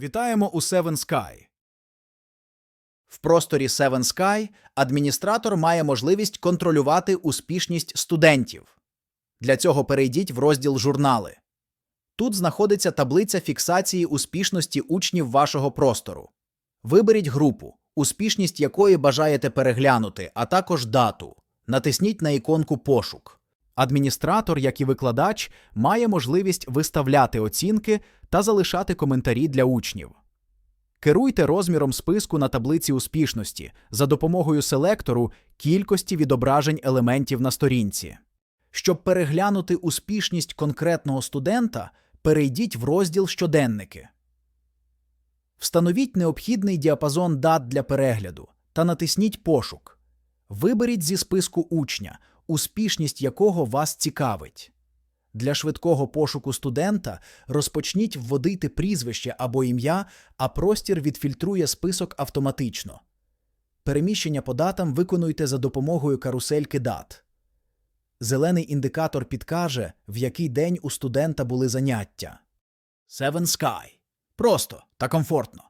Вітаємо у Seven Sky. В просторі Seven Sky адміністратор має можливість контролювати успішність студентів. Для цього перейдіть в розділ Журнали. Тут знаходиться таблиця фіксації успішності учнів вашого простору. Виберіть групу, успішність якої бажаєте переглянути, а також дату. Натисніть на іконку Пошук. Адміністратор, як і викладач, має можливість виставляти оцінки та залишати коментарі для учнів. Керуйте розміром списку на таблиці успішності за допомогою селектору кількості відображень елементів на сторінці. Щоб переглянути успішність конкретного студента, перейдіть в розділ Щоденники. Встановіть необхідний діапазон дат для перегляду та натисніть Пошук. Виберіть зі списку учня, успішність якого вас цікавить. Для швидкого пошуку студента розпочніть вводити прізвище або ім'я, а простір відфільтрує список автоматично. Переміщення по датам виконуйте за допомогою карусельки дат. Зелений індикатор підкаже, в який день у студента були заняття. Seven Sky. Просто та комфортно.